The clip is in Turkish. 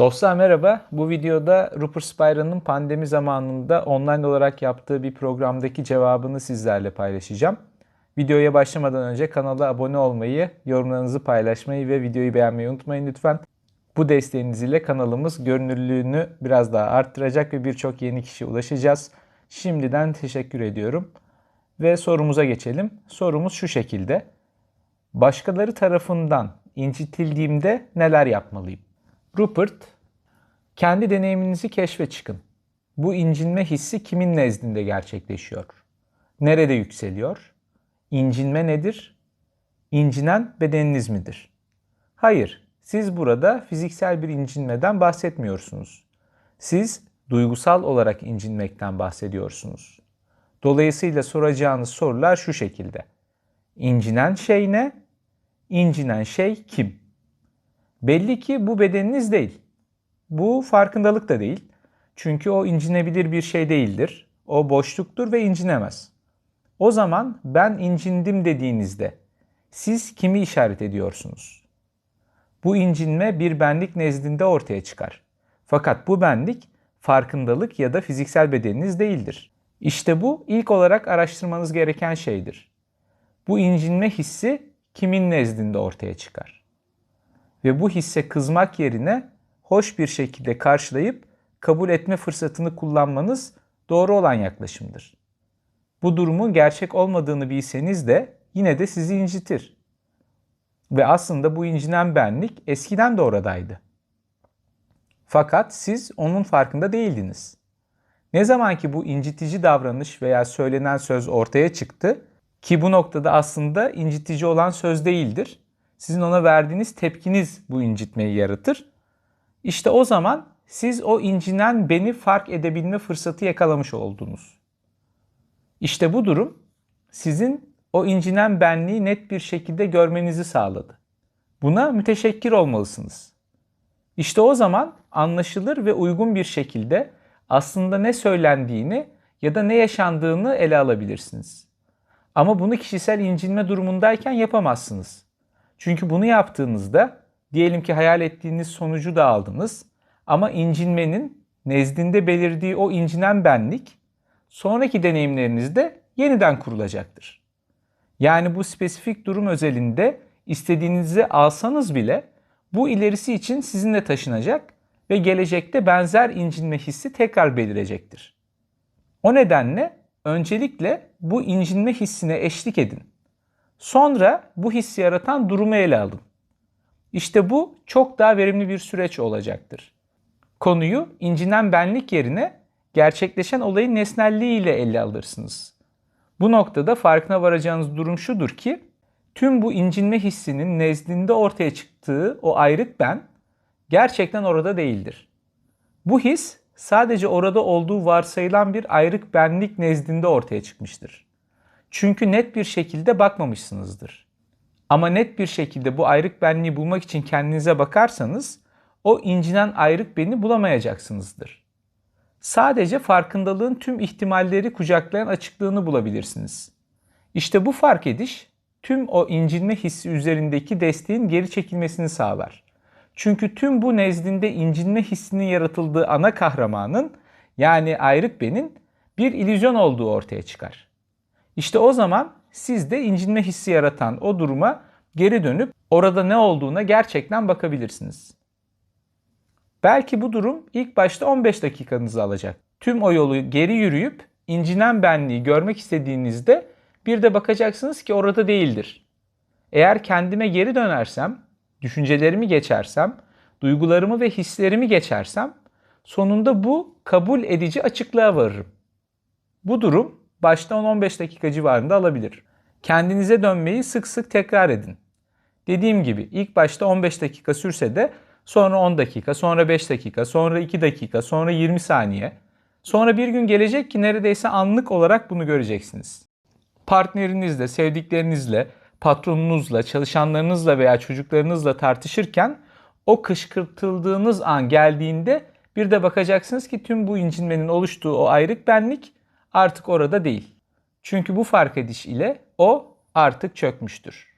Dostlar merhaba. Bu videoda Rupert Spira'nın pandemi zamanında online olarak yaptığı bir programdaki cevabını sizlerle paylaşacağım. Videoya başlamadan önce kanala abone olmayı, yorumlarınızı paylaşmayı ve videoyu beğenmeyi unutmayın lütfen. Bu desteğiniz ile kanalımız görünürlüğünü biraz daha arttıracak ve birçok yeni kişiye ulaşacağız. Şimdiden teşekkür ediyorum. Ve sorumuza geçelim. Sorumuz şu şekilde. Başkaları tarafından incitildiğimde neler yapmalıyım? Rupert, kendi deneyiminizi keşfe çıkın. Bu incinme hissi kimin nezdinde gerçekleşiyor? Nerede yükseliyor? İncinme nedir? İncinen bedeniniz midir? Hayır, siz burada fiziksel bir incinmeden bahsetmiyorsunuz. Siz duygusal olarak incinmekten bahsediyorsunuz. Dolayısıyla soracağınız sorular şu şekilde. İncinen şey ne? İncinen şey kim? Belli ki bu bedeniniz değil. Bu farkındalık da değil. Çünkü o incinebilir bir şey değildir. O boşluktur ve incinemez. O zaman ben incindim dediğinizde siz kimi işaret ediyorsunuz? Bu incinme bir benlik nezdinde ortaya çıkar. Fakat bu benlik farkındalık ya da fiziksel bedeniniz değildir. İşte bu ilk olarak araştırmanız gereken şeydir. Bu incinme hissi kimin nezdinde ortaya çıkar? Ve bu hisse kızmak yerine hoş bir şekilde karşılayıp kabul etme fırsatını kullanmanız doğru olan yaklaşımdır. Bu durumun gerçek olmadığını bilseniz de yine de sizi incitir. Ve aslında bu incinen benlik eskiden de oradaydı. Fakat siz onun farkında değildiniz. Ne zaman ki bu incitici davranış veya söylenen söz ortaya çıktı ki bu noktada aslında incitici olan söz değildir. Sizin ona verdiğiniz tepkiniz bu incitmeyi yaratır. İşte o zaman siz o incinen beni fark edebilme fırsatı yakalamış oldunuz. İşte bu durum sizin o incinen benliği net bir şekilde görmenizi sağladı. Buna müteşekkir olmalısınız. İşte o zaman anlaşılır ve uygun bir şekilde aslında ne söylendiğini ya da ne yaşandığını ele alabilirsiniz. Ama bunu kişisel incinme durumundayken yapamazsınız. Çünkü bunu yaptığınızda diyelim ki hayal ettiğiniz sonucu da aldınız ama incinmenin nezdinde belirdiği o incinen benlik sonraki deneyimlerinizde yeniden kurulacaktır. Yani bu spesifik durum özelinde istediğinizi alsanız bile bu ilerisi için sizinle taşınacak ve gelecekte benzer incinme hissi tekrar belirecektir. O nedenle öncelikle bu incinme hissine eşlik edin. Sonra bu hissi yaratan durumu ele alın. İşte bu çok daha verimli bir süreç olacaktır. Konuyu incinen benlik yerine gerçekleşen olayın nesnelliği ile ele alırsınız. Bu noktada farkına varacağınız durum şudur ki tüm bu incinme hissinin nezdinde ortaya çıktığı o ayrık ben gerçekten orada değildir. Bu his sadece orada olduğu varsayılan bir ayrık benlik nezdinde ortaya çıkmıştır. Çünkü net bir şekilde bakmamışsınızdır. Ama net bir şekilde bu ayrık benliği bulmak için kendinize bakarsanız o incinen ayrık beni bulamayacaksınızdır. Sadece farkındalığın tüm ihtimalleri kucaklayan açıklığını bulabilirsiniz. İşte bu fark ediş tüm o incinme hissi üzerindeki desteğin geri çekilmesini sağlar. Çünkü tüm bu nezdinde incinme hissinin yaratıldığı ana kahramanın yani ayrık benin bir illüzyon olduğu ortaya çıkar. İşte o zaman siz de incinme hissi yaratan o duruma geri dönüp orada ne olduğuna gerçekten bakabilirsiniz. Belki bu durum ilk başta 15 dakikanızı alacak. Tüm o yolu geri yürüyüp incinen benliği görmek istediğinizde bir de bakacaksınız ki orada değildir. Eğer kendime geri dönersem, düşüncelerimi geçersem, duygularımı ve hislerimi geçersem sonunda bu kabul edici açıklığa varırım. Bu durum başta 10-15 dakika civarında alabilir. Kendinize dönmeyi sık sık tekrar edin. Dediğim gibi ilk başta 15 dakika sürse de sonra 10 dakika, sonra 5 dakika, sonra 2 dakika, sonra 20 saniye. Sonra bir gün gelecek ki neredeyse anlık olarak bunu göreceksiniz. Partnerinizle, sevdiklerinizle, patronunuzla, çalışanlarınızla veya çocuklarınızla tartışırken o kışkırtıldığınız an geldiğinde bir de bakacaksınız ki tüm bu incinmenin oluştuğu o ayrık benlik artık orada değil. Çünkü bu fark ediş ile o artık çökmüştür.